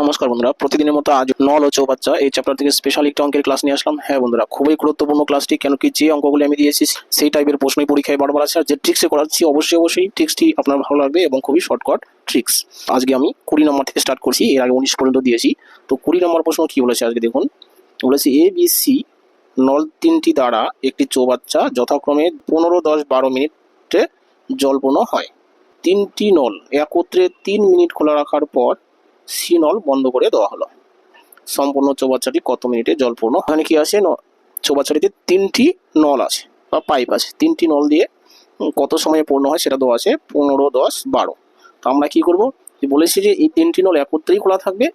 নমস্কার বন্ধুরা, প্রতিদিনের মতো আজ নল ও চৌবাচ্চা এই চ্যাপ্টার থেকে স্পেশাল একটা অঙ্কের ক্লাস নিয়ে আসলাম। হ্যাঁ বন্ধুরা, খুবই গুরুত্বপূর্ণ ক্লাসটি কেন কি যে অঙ্কগুলি আমি দিয়েছি, সেই টাইপের প্রশ্নই পরীক্ষায় বারবার আছে আর যে ট্রিক্সে করাচ্ছি, অবশ্যই অবশ্যই ট্রিক্সটি আপনার ভালো লাগবে এবং খুবই শর্টকাট ট্রিক্স আজকে আমি কুড়ি নম্বর থেকে স্টার্ট করছি, এর আগে উনিশ পর্যন্ত দিয়েছি। তো কুড়ি নম্বর প্রশ্ন কি বলেছে আজকে দেখুন? বলেছে এ বি সি নল তিনটি দ্বারা একটি চৌবাচ্চা যথাক্রমে পনেরো, দশ, বারো মিনিটে জলপূর্ণ হয়। তিনটি নল একত্রে তিন মিনিট খোলা রাখার পর সি নল বন্ধ করে দেওয়া হলো। সম্পূর্ণ চৌবাচ্চাটি কত মিনিটে জলপূর্ণ? ওখানে কি আছে? চৌবাচ্চাটিতে তিনটি নল আছে, বা পাইপ আছে। তিনটি নল দিয়ে কত সময়ে পূর্ণ হয় সেটা দেওয়া আছে পনেরো, দশ, বারো। তো আমরা কি করব? বলেছি যে এই তিনটি নল একত্রেই খোলা থাকবে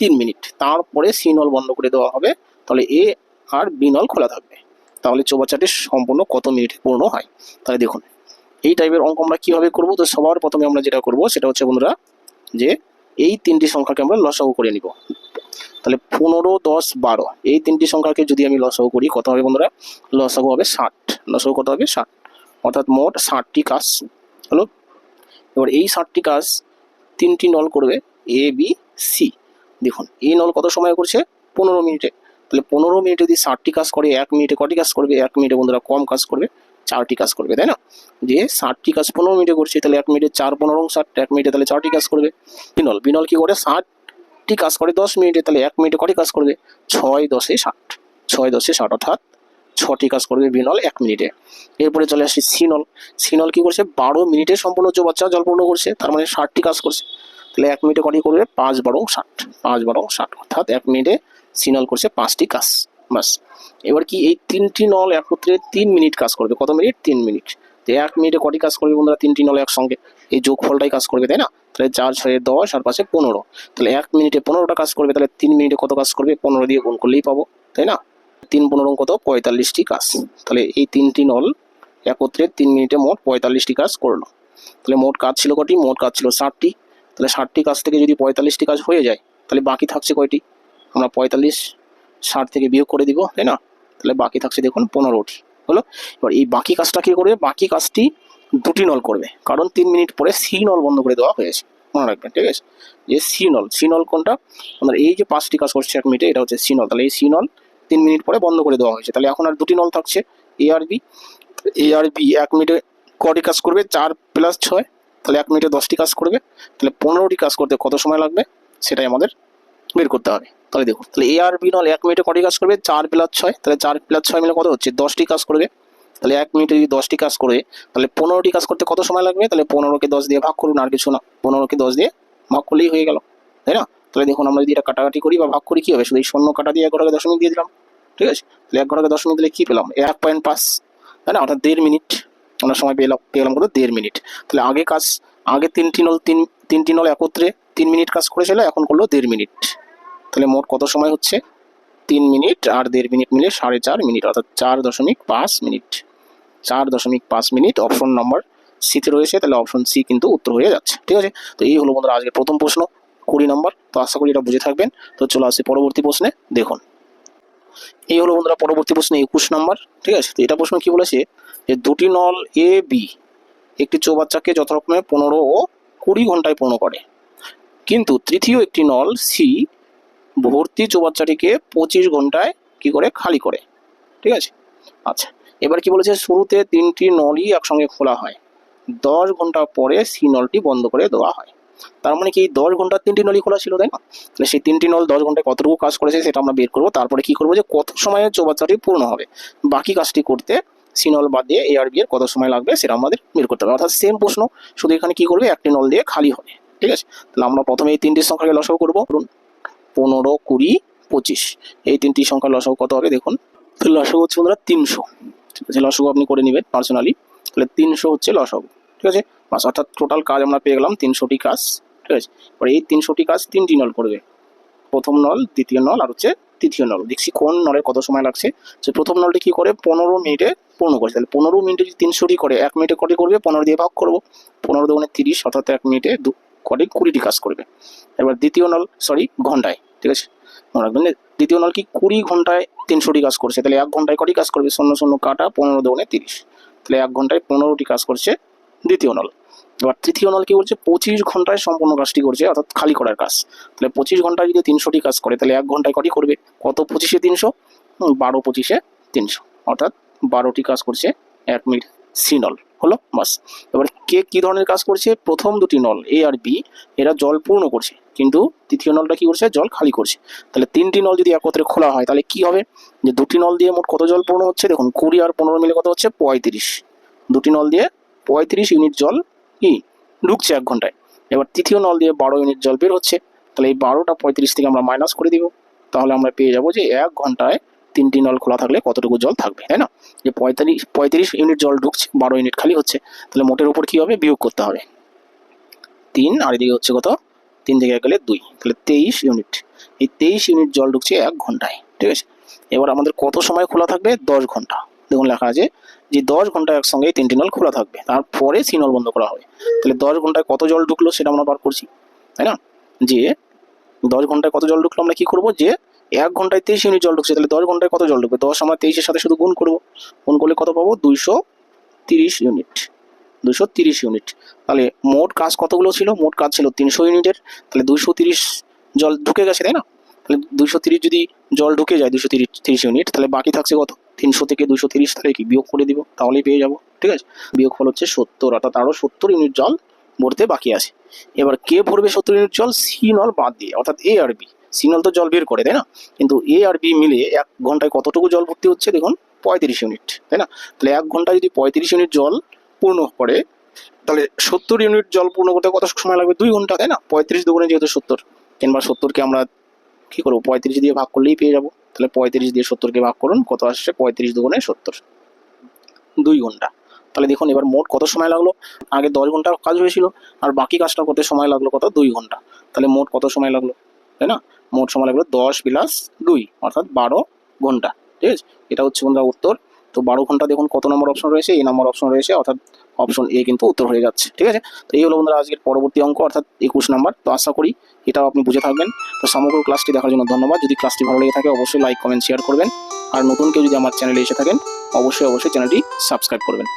তিন মিনিট। তারপরে সি নল বন্ধ করে দেওয়া হবে, তাহলে এ আর বি নল খোলা থাকবে। তাহলে চৌবাচ্চাটি সম্পূর্ণ কত মিনিটে পূর্ণ হয়? তাহলে দেখুন, এই টাইপের অঙ্ক আমরা কীভাবে করব? তো সবার প্রথমে আমরা যেটা করব, সেটা হচ্ছে বন্ধুরা যে এই তিনটি সংখ্যাকে আমরা লসাগু করে নিব। তাহলে পনেরো, দশ, বারো, এই তিনটি সংখ্যাকে যদি আমি লসাগু করি, কত হবে বন্ধুরা? লসাগু হবে ষাট। লসাগু কত হবে? ষাট। অর্থাৎ মোট ষাটটি কাজ হলো। এবার এই ষাটটি কাজ তিনটি নল করবে এ বি সি দেখুন, এই নল কত সময় করছে? পনেরো মিনিটে। তাহলে পনেরো মিনিটে যদি ষাটটি কাজ করে, এক মিনিটে কটি কাজ করবে? এক মিনিটে বন্ধুরা কম কাজ করবে। চারটি কাজ করবে, তাই না? যে ষাটটি কাজ পনেরো মিনিটে করছে, তাহলে এক মিনিটে চার পনেরো ষাট, এক মিনিটে তাহলে চারটি কাজ করবে। বিনল বিনল কি করে? ষাটটি কাজ করে দশ মিনিটে, তাহলে এক মিনিটে কটি কাজ করবে? ছয় দশে ষাট, ছয় দশে ষাট, অর্থাৎ ছটি কাজ করবে বিনল এক মিনিটে। এরপরে চলে আসি সিনল। সিনল কি করছে? বারো মিনিটে সম্পূর্ণ চৌবাচ্চা জলপূর্ণ করছে, তার মানে ষাটটি কাজ করছে। তাহলে এক মিনিটে কটি করবে? পাঁচ বারো ষাট, পাঁচ বারো ষাট, অর্থাৎ এক মিনিটে সিনল করছে পাঁচটি কাজ। বাস এবার কি এই তিনটি নল একত্রে তিন মিনিট কাজ করবে? কত মিনিট? তিন মিনিট। তো এক মিনিটে কটি কাজ করবে বন্ধুরা তিনটি নল একসঙ্গে? এই যোগফলটাই কাজ করবে, তাই না? তাহলে চার ছয় দশ আর পাশে পনেরো। তাহলে এক মিনিটে পনেরোটা কাজ করবে, তাহলে তিন মিনিটে কত কাজ করবে? পনেরো দিয়ে গুণ করলেই পাবো, তাই না? তিন পনেরো কত? পঁয়তাল্লিশটি কাজ। তাহলে এই তিনটি নল একত্রে তিন মিনিটে মোট পঁয়তাল্লিশটি কাজ করল। তাহলে মোট কাজ ছিল কটি? মোট কাজ ছিল ষাটটি। তাহলে ষাটটি কাজ থেকে যদি পঁয়তাল্লিশটি কাজ হয়ে যায়, তাহলে বাকি থাকছে কয়টি? আমরা পঁয়তাল্লিশ ষাট থেকে বিয়োগ করে দিব, তাই না? তাহলে বাকি থাকছে দেখুন পনেরোটি হলো? এবার এই বাকি কাজটা কী করবে? বাকি কাজটি দুটি নল করবে। কারণ তিন মিনিট পরে সি নল বন্ধ করে দেওয়া হয়েছে। মনে রাখবেন, ঠিক আছে? যে সি নল সি নল কোনটা? আমাদের এই যে পাঁচটি কাজ করছে এক মিনিটে, এটা হচ্ছে সি নল। তাহলে এই সি নল তিন মিনিট পরে বন্ধ করে দেওয়া হয়েছে। তাহলে এখন আর দুটি নল থাকছে। এ আর বি, এ আর বি এক মিনিটে কটি কাজ করবে? চার প্লাস ছয়। তাহলে এক মিনিটে দশটি কাজ করবে। তাহলে পনেরোটি কাজ করতে কত সময় লাগবে? সেটাই আমাদের বের করতে হবে। তাহলে দেখুন, তাহলে এ আর বি নল এক মিনিটে কটি কাজ করবে? চার প্লাস ছয়, তাহলে চার প্লাস ছয় মিলে কত হচ্ছে? দশটি কাজ করবে। তাহলে এক মিনিটে যদি দশটি কাজ করবে তাহলে পনেরোটি কাজ করতে কত সময় লাগবে? তাহলে পনেরোকে দশ দিয়ে ভাগ করুন আর কিছু না। পনেরোকে দশ দিয়ে ভাগ করলেই হয়ে গেল, তাই না? তাহলে দেখুন, আমরা যদি এটা কাটাকাটি করি বা ভাগ করি, কী হবে? শুধু এই শূন্য কাটা দিয়ে এক ঘটাকে দশমিক দিয়ে দিলাম। ঠিক আছে? তাহলে এক ঘটাকে দশমিক দিলে কী পেলাম? এক পয়েন্ট পাঁচ, তাই না? অর্থাৎ দেড় মিনিট আমরা সময় পেলাম পেলাম কত? দেড় মিনিট তাহলে আগে কাজ আগে তিনটি নল, তিন, তিনটি নল একত্রে তিন মিনিট কাজ করেছিল, এখন করল দেড় মিনিট। তাহলে মোট কত সময় হচ্ছে? তিন মিনিট আর দেড় মিনিট মিলে সাড়ে চার মিনিট, অর্থাৎ চার দশমিক পাঁচ মিনিট। চার দশমিক পাঁচ মিনিট অপশন নম্বর সিতে রয়েছে, তাহলে অপশন সি কিন্তু উত্তর হয়ে যাচ্ছে। ঠিক আছে? তো এই হলো বন্ধুরা আজকের প্রথম প্রশ্ন, কুড়ি নম্বর। তো আশা করি এটা বুঝে থাকবেন। তো চলে আসি পরবর্তী প্রশ্নে, দেখুন। এই হলো বন্ধুরা পরবর্তী প্রশ্নে, একুশ নম্বর। ঠিক আছে? তো এটা প্রশ্ন কি বলেছে? যে দুটি নল এ বি একটি চৌবাচ্চাকে যথারকমে পনেরো ও কুড়ি ঘন্টায় পূর্ণ করে। কিন্তু তৃতীয় একটি নল সি ভর্তি চৌবাচ্চাটিকে পঁচিশ ঘন্টায় কি করে? খালি করে। ঠিক আছে? আচ্ছা এবার কি বলেছে? শুরুতে তিনটি নলই একসঙ্গে খোলা হয়। দশ ঘণ্টা পরে সি নলটি বন্ধ করে দেওয়া হয়। তার মানে কি দশ ঘণ্টার তিনটি নলই খোলা ছিল, তাই না? তাহলে সেই তিনটি নল দশ ঘন্টায় কতটুকু কাজ করেছে সেটা আমরা বের করব। তারপরে কি করব? যে কত সময়ে চৌবাচ্চাটি পূর্ণ হবে। বাকি কাজটি করতে সি নল বাদ দিয়ে এ আর বি এর কত সময় লাগবে সেটা আমাদের বের করতে হবে। অর্থাৎ সেম প্রশ্ন, শুধু এখানে কি করবে? একটি নল দিয়ে খালি হবে। ঠিক আছে? তাহলে আমরা প্রথমে এই তিনটি সংখ্যাকে লসাগু করব। পনেরো, কুড়ি, পঁচিশ। এই তিনটি সংখ্যা লসাগু কত হবে? দেখুন। তো লসাগু হচ্ছে বন্ধুরা তিনশো। ঠিক আছে? লসাগু আপনি করে নেবেন পার্সোনালি তাহলে তিনশো হচ্ছে লসাগু। ঠিক আছে? বাস, অর্থাৎ টোটাল কাজ আমরা পেয়ে গেলাম তিনশোটি কাজ। ঠিক আছে? এবার এই তিনশোটি কাজ তিনটি নল করবে। প্রথম নল দ্বিতীয় নল আর হচ্ছে তৃতীয় নল। দেখছি কোন নলের কত সময় লাগছে? যে প্রথম নলটি কি করে? পনেরো মিনিটে পূর্ণ করছে। তাহলে পনেরো মিনিটে যদি তিনশোটি করে, এক মিনিটে কটি করবে? পনেরো দিয়ে ভাগ করব। পনেরো দুগুণে তিরিশ, অর্থাৎ এক মিনিটে দু, কটি কুড়িটি কাজ করবে। এবার দ্বিতীয় নল সরি ঘন্টায়, ঠিক আছে? মনে রাখবেন দ্বিতীয় নল কি কুড়ি ঘন্টায় তিনশোটি কাজ করছে? তাহলে এক ঘন্টায় কটি কাজ করবে? শূন্য শূন্য, কাটা, পনেরো দুগুণে তিরিশ। তাহলে এক ঘন্টায় পনেরোটি কাজ করছে দ্বিতীয় নল। এবার তৃতীয় নল কি বলছে? পঁচিশ ঘন্টায় সম্পূর্ণ কাজটি করছে, অর্থাৎ খালি করার কাজ। তাহলে পঁচিশ ঘন্টায় যদি তিনশোটি কাজ করে, তাহলে এক ঘন্টায় কটি করবে? কত পঁচিশে তিনশো? বারো পঁচিশে তিনশো। অর্থাৎ বারোটি কাজ করছে এক মিনিট সি নল। হলো? বাস। এবার কে কি ধরনের কাজ করছে? প্রথম দুটি নল, এ আর বি, এরা জল পূর্ণ করছে। কিন্তু তৃতীয় নলটা কি করছে? জল খালি করছে। তাহলে তিনটি নল যদি একত্রে খোলা হয়, তাহলে কি হবে? যে দুটি নল দিয়ে মোট কত জল পূর্ণ হচ্ছে? দেখুন, কুড়ি আর পনেরো মিলে কত হচ্ছে? পঁয়ত্রিশ। দুটি নল দিয়ে পঁয়ত্রিশ ইউনিট জল কি ঢুকছে এক ঘন্টায়। এবার তৃতীয় নল দিয়ে বারো ইউনিট জল বের হচ্ছে। তাহলে এই বারোটা পঁয়ত্রিশ থেকে আমরা মাইনাস করে দিব। তাহলে আমরা পেয়ে যাব যে এক ঘন্টায় তিনটি নল খোলা থাকলে কতটুকু জল থাকবে, তাই না? যে পঁয়তাল্লিশ, পঁয়ত্রিশ ইউনিট জল ঢুকছে, বারো ইউনিট খালি হচ্ছে। তাহলে মোটের উপর কি হবে? বিয়োগ করতে হবে। তিন, আর এদিকে হচ্ছে কত? তিন থেকে গেলে দুই। তাহলে তেইশ ইউনিট এই তেইশ ইউনিট জল ঢুকছে এক ঘন্টায়, ঠিক আছে? এবার আমাদের কত সময় খোলা থাকবে? দশ ঘণ্টা। দেখুন লেখা আছে যে দশ ঘণ্টা একসঙ্গে তিনটি নল খোলা থাকবে। তারপরে সি নল বন্ধ করা হবে। তাহলে দশ ঘন্টায় কত জল ঢুকলো সেটা আমরা বার করছি, তাই না? যে দশ ঘন্টায় কত জল ঢুকলো আমরা কি করব? যে এক ঘন্টায় তেইশ ইউনিট জল ঢুকছে, তাহলে দশ ঘন্টায় কত জল ঢুকবে? দশ আমরা তেইশের সাথে শুধু গুণ করব। গুণ করলে কত পাবো? দুইশো তিরিশ ইউনিট। দুশো তিরিশ ইউনিট। তাহলে মোট কাজ কতগুলো ছিল? মোট কাজ ছিল তিনশো ইউনিটের। তাহলে দুশো তিরিশ জল ঢুকে গেছে, তাই না? তাহলে দুশো তিরিশ যদি জল ঢুকে যায় দুশো তিরিশ তিরিশ ইউনিট, তাহলে বাকি থাকছে কত? তিনশো থেকে দুশো তিরিশ কি বিয়োগ করে দিব, তাহলেই পেয়ে যাব, ঠিক আছে? বিয়োগ ফল হচ্ছে সত্তর, অর্থাৎ আরও সত্তর ইউনিট জল ভরতে বাকি আছে। এবার কে ভরবে সত্তর ইউনিট জল? সি নল বাদ দিয়ে, অর্থাৎ এ আর বি সি নল তো জল বের করে, তাই না? কিন্তু এ আর বি মিলে এক ঘন্টায় কতটুকু জল ভর্তি হচ্ছে? দেখুন, পঁয়ত্রিশ ইউনিট তাই না? তাহলে এক ঘন্টায় যদি পঁয়ত্রিশ ইউনিট জল পূর্ণ করে, তাহলে সত্তর ইউনিট জল পূর্ণ করতে কত সময় লাগবে? দুই ঘণ্টা, তাই না? পঁয়ত্রিশ দুগুণে যেহেতু সত্তর, কিংবা সত্তরকে আমরা কি করব? পঁয়ত্রিশ দিয়ে ভাগ করলেই পেয়ে যাব। তাহলে পঁয়ত্রিশ দিয়ে সত্তরকে ভাগ করুন, কত আসছে? পঁয়ত্রিশ দুগুণে সত্তর। দুই ঘণ্টা তাহলে দেখুন, এবার মোট কত সময় লাগল? আগে দশ ঘণ্টা কাজ হয়েছিল, আর বাকি কাজটা করতে সময় লাগল? কত? দুই ঘণ্টা তাহলে মোট কত সময় লাগল? তাই না? মোট সময় লাগল দশ প্লাস দুই, অর্থাৎ বারো ঘণ্টা ঠিক আছে? এটা হচ্ছে বন্ধুরা উত্তর। তো বারো ঘণ্টা দেখুন, কত নম্বর অপশন রয়েছে? এই নম্বর অপশন রয়েছে, অর্থাৎ অপশন এ কিন্তু উত্তর হয়ে যাচ্ছে, ঠিক আছে? তো এই হলো বন্ধুরা আজকের পরবর্তী অঙ্ক, অর্থাৎ একুশ নাম্বার। তো আশা করি এটাও আপনি বুঝে থাকবেন। তো সমগ্র ক্লাসটি দেখার জন্য ধন্যবাদ। যদি ক্লাসটি ভালো লেগে থাকে, অবশ্যই লাইক কমেন্ট শেয়ার করবেন। আর নতুন কেউ যদি আমার চ্যানেলে এসে থাকেন, অবশ্যই অবশ্যই চ্যানেলটি সাবস্ক্রাইব করবেন।